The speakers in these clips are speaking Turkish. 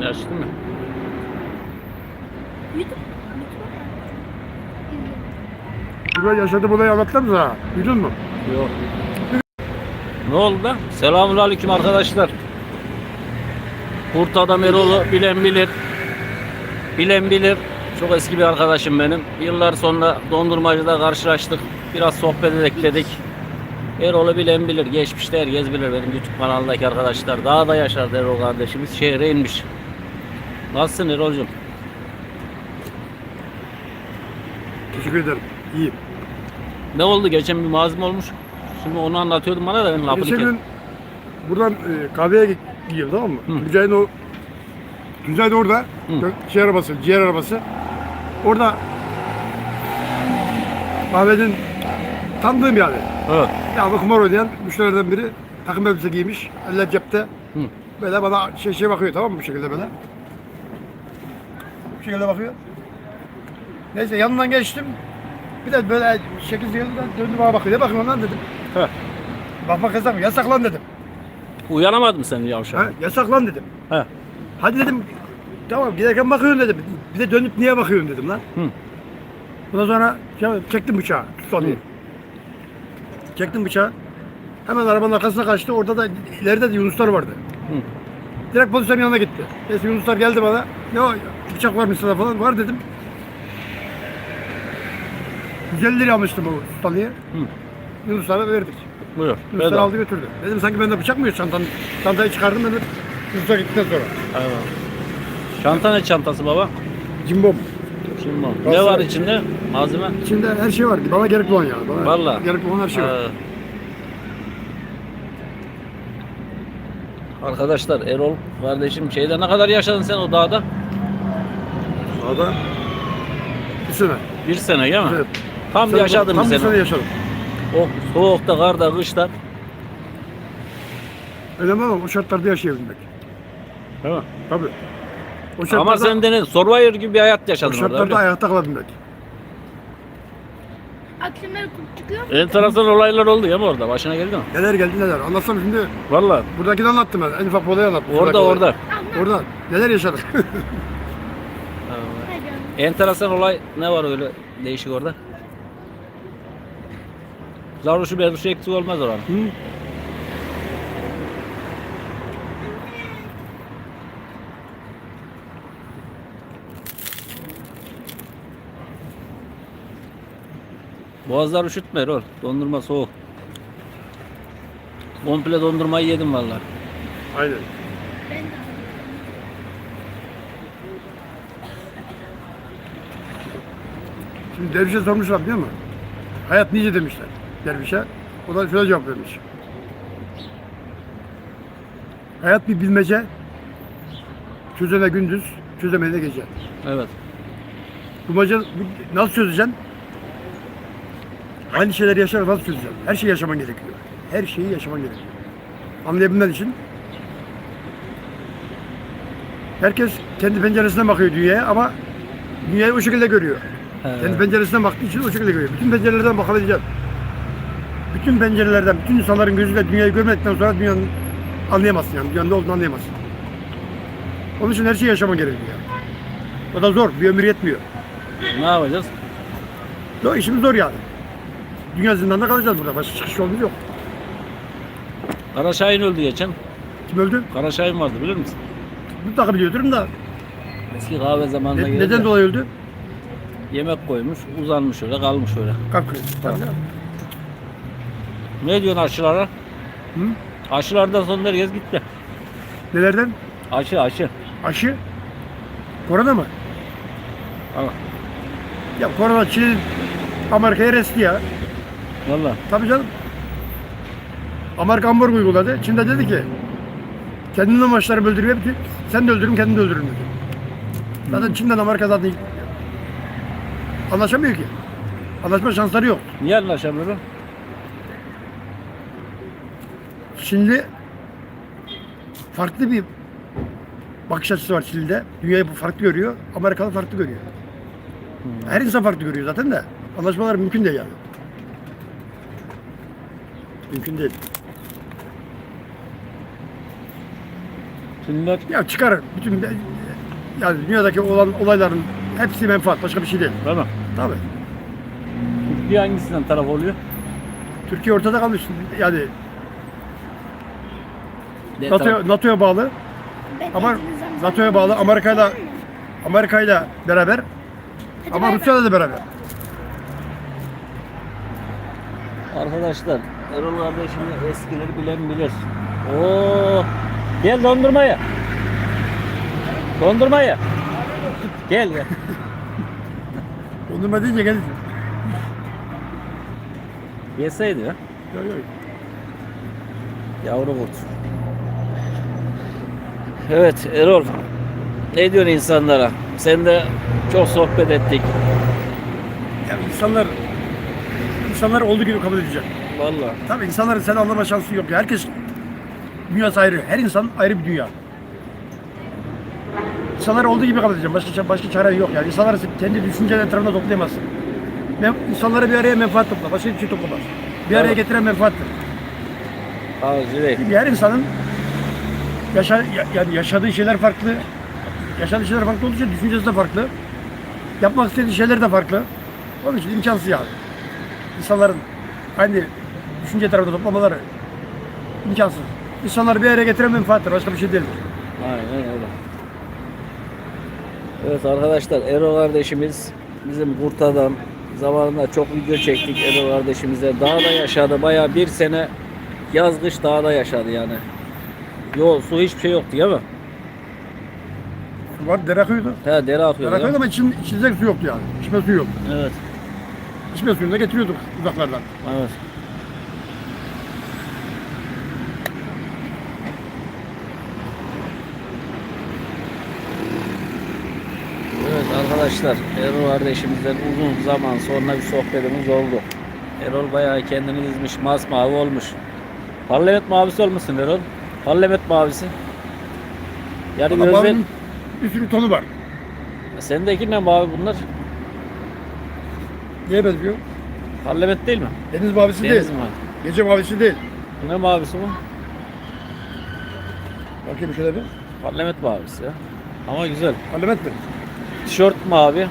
De açtın mı? Burada yaşadığım olayı anlattım sana. Duydun mu? Yok. Ne oldu da? Selamun aleyküm arkadaşlar. Kurt Adam Erol'u bilen bilir. Bilen bilir. Çok eski bir arkadaşım benim. Yıllar sonra dondurmacıda karşılaştık. Biraz sohbet edelim dedik. Erol'u bilen bilir. Geçmişte herkes bilir benim YouTube kanalındaki arkadaşlar. Daha da yaşardı Erol kardeşimiz. Şehre inmiş. Nasılsın Erol'cum? Teşekkür ederim. İyiyim. Ne oldu? Geçen bir mazim olmuş. Şimdi onu anlatıyordum bana da ben lafını Geçen gün buradan e, kahveye gidiyorum tamam mı? Hı. Mücahit'in o Mücahit orada. Hı. Şey arabası, ciğer arabası. Orada kahvenin tanıdığım yani. Evet. Ya bu kumar oynayan müşterilerden biri takım elbise giymiş. Eller cepte. Hı. Böyle bana şey şey bakıyor tamam mı bu şekilde böyle. Şekilde bakıyor. Neyse yanından geçtim. Bir de böyle şekil yılında döndü bana bakıyor. Ne bakıyorsun lan dedim. Heh. Bak bak yasak, yasak lan dedim. Uyanamadın sen yavşak. Ha, yasak lan dedim. He. Hadi dedim. Tamam giderken bakıyorsun dedim. Bir de dönüp niye bakıyorsun dedim lan. Hı. Ondan sonra şey, çektim bıçağı. Diye. Çektim bıçağı. Hemen arabanın arkasına kaçtı. Orada da ileride de Yunuslar vardı. Hı. Direkt polislerin yanına gitti. Neyse Yunuslar geldi bana. Ne o bıçak var mı sana falan. Var dedim. 150 lira almıştım o tutanıya. Hı. Yunuslara verdik. Buyur. Yunuslar Bedava. aldı götürdü. Dedim sanki bende bıçak mı yok çantanın. Çantayı çıkardım ben de Yunuslar gittikten sonra. Evet. Çanta ne çantası baba? Cimbom. Bak. Ne var içinde? Malzeme? İçinde her şey var. Bana gerekli olan yani. Bana Vallahi. Gerekli olan her şey var. Ee, Arkadaşlar Erol kardeşim şeyde ne kadar yaşadın sen o dağda? Sağda bir sene. Bir sene değil mi? Evet. Tam Sen- yaşadın Tam bir sen? sene yaşadım. O soğukta, karda, kışta. Önemli olan o şartlarda yaşayabilmek. Değil mi? Tabii. O şartlarda, Ama sen de ne? Survivor gibi bir hayat o yaşadın orada. şartlarda öyle mi? ayakta kalabilmek. Akşamları kurt çıkıyor. Enteresan olaylar oldu ya mı orada? Başına geldi mi? Neler geldi neler. Anlatsam şimdi Vallahi. buradakini anlattım ben. En ufak bir olayı anlattım. Orada orada. olayı. Orada. Neler yaşadık. Enteresan olay ne var öyle değişik orada? Zaruşu beruşu eksik olmaz oranın. Hı? Boğazlar üşütme Erol. Dondurma soğuk. Komple dondurmayı yedim vallahi. Aynen. Ben de. Şimdi dervişe sormuşlar biliyor musun? Hayat nice demişler dervişe. O da şöyle cevap vermiş. Hayat bir bilmece. Çözene gündüz, çözemeyene gece. Evet. Bulmaca nasıl çözeceksin? Aynı şeyleri yaşar nasıl çözeceksin? Her şeyi yaşaman gerekiyor. Her şeyi yaşaman gerekiyor. Anlayabilmen için herkes kendi penceresinden bakıyor dünyaya ama dünyayı o şekilde görüyor. Kendi He. penceresinden baktığı için o şekilde görüyor. Bütün pencerelerden bakabileceksin. Bütün pencerelerden, bütün insanların gözüyle dünyayı görmedikten sonra dünyanın anlayamazsın yani. Dünyanın ne olduğunu anlayamazsın. Onun için her şeyi yaşaman gerekiyor. O da zor, bir ömür yetmiyor. Ne yapacağız? Zor, işimiz zor yani. Dünya zindanında kalacağız burada. Başka çıkış yolumuz yok. Kara Şahin öldü geçen. Kim öldü? Kara Şahin vardı bilir misin? Mutlaka biliyordur da Eski kahve zamanında ne- geldi neden de dolayı öldü? Yemek koymuş, uzanmış öyle, kalmış öyle. Krizi. Tamam. Ne diyorsun aşılara? Hı? Aşılardan sonra herkes gitti. Nelerden? Aşı aşı. Aşı. Korona mı? Ama Ya korona Çin Amerika'ya resti ya. valla. Tabii canım. Amerika ambargo uyguladı. Çin de dedi ki kendinin amaçları öldürüyor. Sen de öldürürüm, kendini de öldürürüm dedi. Zaten Çin'den Amerika zaten anlaşamıyor ki. Anlaşma şansları yok. Niye anlaşamıyorlar? Şimdi farklı bir bakış açısı var Çin'de. Dünyayı farklı görüyor. Amerikalı farklı görüyor. Her insan farklı görüyor zaten de. Anlaşmalar mümkün değil yani. Mümkün değil. Tünler Ya çıkar. Bütün yani dünyadaki olan olayların hepsi menfaat. Başka bir şey değil. değil mi? Tabii. Türkiye hangisinden taraf oluyor? Türkiye ortada kalmış. Yani Ne NATO'ya taraf? NATO'ya bağlı. Ama NATO'ya bağlı, Amerika'yla- Amerika'yla beraber Hadi ama. Rusya'da da beraber. Arkadaşlar Erol kardeşimi eskileri bilen bilir. Oo, gel dondurmaya. Dondurmaya. Gel gel. Dondurma deyince gelir. Yeseydi ya. Yok yok. Yavru kurt. Evet Erol. Ne diyorsun insanlara? Sen de çok sohbet ettik. Ya insanlar insanlar olduğu gibi kabul edecek. Vallahi. Tabii insanların seni anlama şansı yok. ya. Herkes dünyası ayrı. Her insan ayrı bir dünya. İnsanlar olduğu gibi kabul edeceğim. Başka başka çare yok yani. İnsanları kendi düşünceler etrafında toplayamazsın. Men, insanları bir araya menfaat topla. Başka bir şey toplamaz. Bir araya Evet. getiren menfaattır. Al Züleyh. Çünkü her insanın yaşa, ya- yani yaşadığı şeyler farklı. Yaşadığı şeyler farklı olduğu için düşüncesi de farklı. Yapmak istediği şeyler de farklı. Onun için imkansız yani. İnsanların aynı düşünce tarafında toplamaları imkansız. İnsanları bir araya getiren menfaattir. Başka bir şey değildir. Aynen öyle. Evet arkadaşlar Erol kardeşimiz bizim Kurta'dan zamanında çok video çektik Erol kardeşimize. Dağda yaşadı bayağı bir sene yaz kış dağda yaşadı yani. Yol, su hiçbir şey yoktu değil mi? Var dere akıyordu. He dere Dere akıyordu. akıyordu değil mi? ama için, içilecek su yoktu yani. İçme suyu yok. Evet. İçme suyunu da getiriyorduk uzaklardan. Evet. Evet arkadaşlar Erol kardeşimizden uzun zaman sonra bir sohbetimiz oldu. Erol bayağı kendini dizmiş masmavi olmuş. Parlament mavisi olmuşsun Erol. Parlament mavisi. Yani gözler... bir sürü tonu var. Sendeki ne mavi bunlar? Neye benziyor? Parlament değil mi? Deniz mavisi Deniz değil. mavi. Gece mavisi değil. Ne mavisi bu? Bakayım şöyle bir. Parlament mavisi ya. Ama güzel. Parlament mi? Tişört mavi.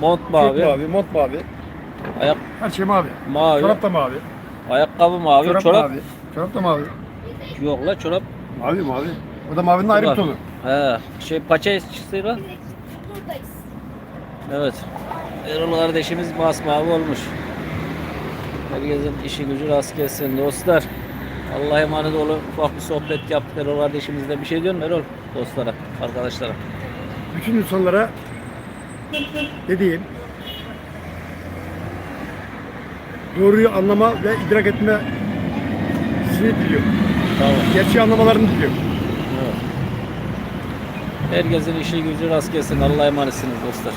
Mont mavi. Çok mavi, mont mavi. Ayak Her şey mavi. mavi. Çorap da mavi. Ayakkabı mavi. Çorap, Çorap, mavi. Çorap da mavi. yok la çorap. Mavi mavi. O da mavinin ayrı bir Var. tonu. He, şey paça. Buradayız. Evet. Erol kardeşimiz masmavi olmuş. Herkesin işi gücü rast gelsin dostlar. Allah'a emanet olun. Ufak bir sohbet yaptık Erol kardeşimizle. Bir şey diyor mu Erol dostlara, arkadaşlara? Bütün insanlara dediğim doğruyu anlama ve idrak etme sini diliyorum. Tamam. Gerçeği anlamalarını diliyorum. Evet. Herkesin işi gücü rast gelsin. Allah'a emanetsiniz dostlar.